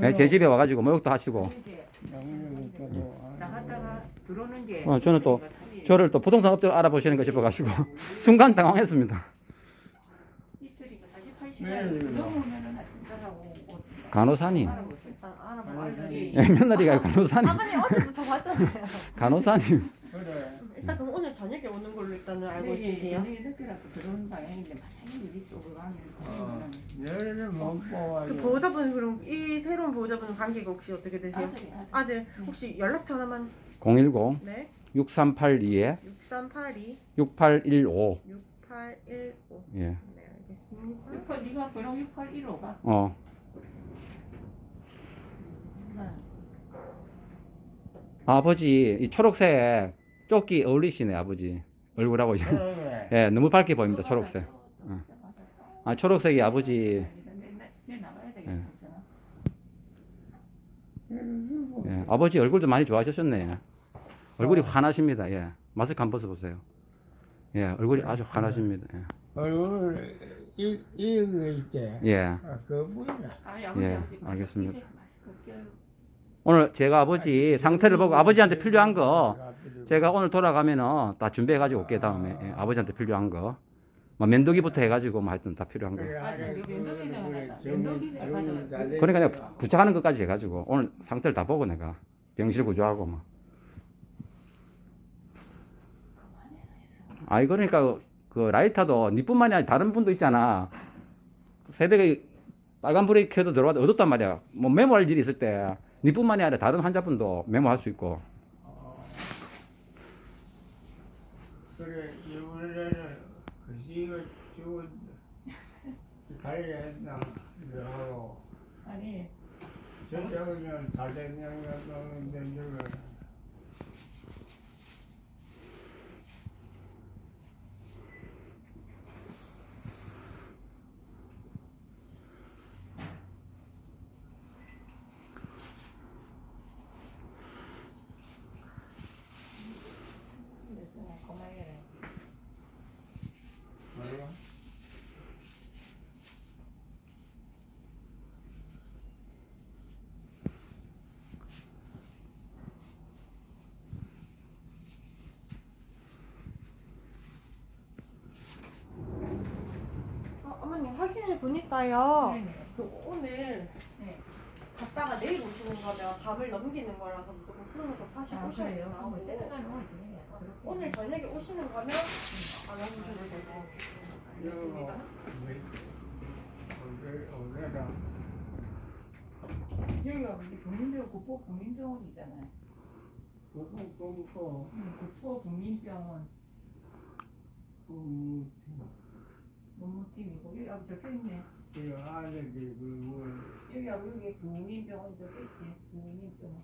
네, 제 집에 와가지고 목욕도 하시고 나갔다가 들어오는 게 어, 저는 또 저를 또 부동산 업자를 알아보시는 거 싶어가지고 순간 당황했습니다. 이틀이고 네, 48시간 넘으면은 진짜라고 간호사님, 알아보세요. 아, 예. 예. 예, 며느리가 간호사님, 아버님 어제도 저 봤잖아요. 간호사님. 그래 일단 그럼 오늘 저녁에 오는 걸로 일단은 알고 있을게요. 저녁에 늦게라도 들어오는 방향인데 만약에 우리 쪽으로 가면 어, 열을 못그 뽑아요 보호자분 그럼 이 새로운 보호자분은 관계가 혹시 어떻게 되세요? 아들이 아들 아들 혹시 연락처 하나만 010 네 6382에 6382 6815. 6815 예. 네 알겠습니다. 68 네가 그럼 6815가 어. 아버지 이 초록색 조끼 어울리시네 아버지. 얼굴하고 그래 예 너무 밝게 보입니다 초록색. 아 초록색이 아버지. 내 나가야 되겠다. 예, 아버지 얼굴도 많이 좋아하셨네. 얼굴이 환하십니다 예. 마스크 한번 벗어보세요. 예 얼굴이 아주 환하십니다 얼굴 이 이거 있지 예, 예. 아 그거 보이나? 아, 예, 아버지 아버지 알겠습니다. 마스크 끼세요. 마스크 껴요. 오늘 제가 아버지 상태를 보고 아버지한테 필요한 거 제가 오늘 돌아가면은 다 준비해 가지고 올게 다음에 예, 아버지한테 필요한 거. 뭐 면도기부터 해가지고 뭐 하여튼 다 필요한 거. 그러니까 내가 부착하는 것까지 해가지고 오늘 상태를 다 보고 내가 병실 구조하고 뭐. 아이 그러니까 그 라이터도 니뿐만이 아니라 다른 분도 있잖아. 새벽에 빨간 불이 켜도 들어와도 어둡단 말이야. 뭐 메모할 일이 있을 때 니뿐만이 아니라 다른 환자분도 메모할 수 있고. 그래 이번에는 그시가 죽은 가리야 했나. 그러고. 아니. 저쪽은 양양하는데 저거 그래서 고마워요. 뭐야? 어, 확인해 보니까요. 네네. 그 오늘 네. 갔다가 내일 오시는 거면 밤을 넘기는 거라서 무조건 풀어놓고 다시 아, 오셔야 그래요? 나오고 그럼 세트가는 오지. 오늘 저녁에 오시는 거면 안 오셔도 되고 알겠습니다. 여기가 우리 국민병원 국보 국민병원이잖아요. 국보 국민병원 그 논문팀이고 여기 아버 적혀 있네. 그 안에 그 여기 아버 여기 국민병원 적혀 있지. 국민병원.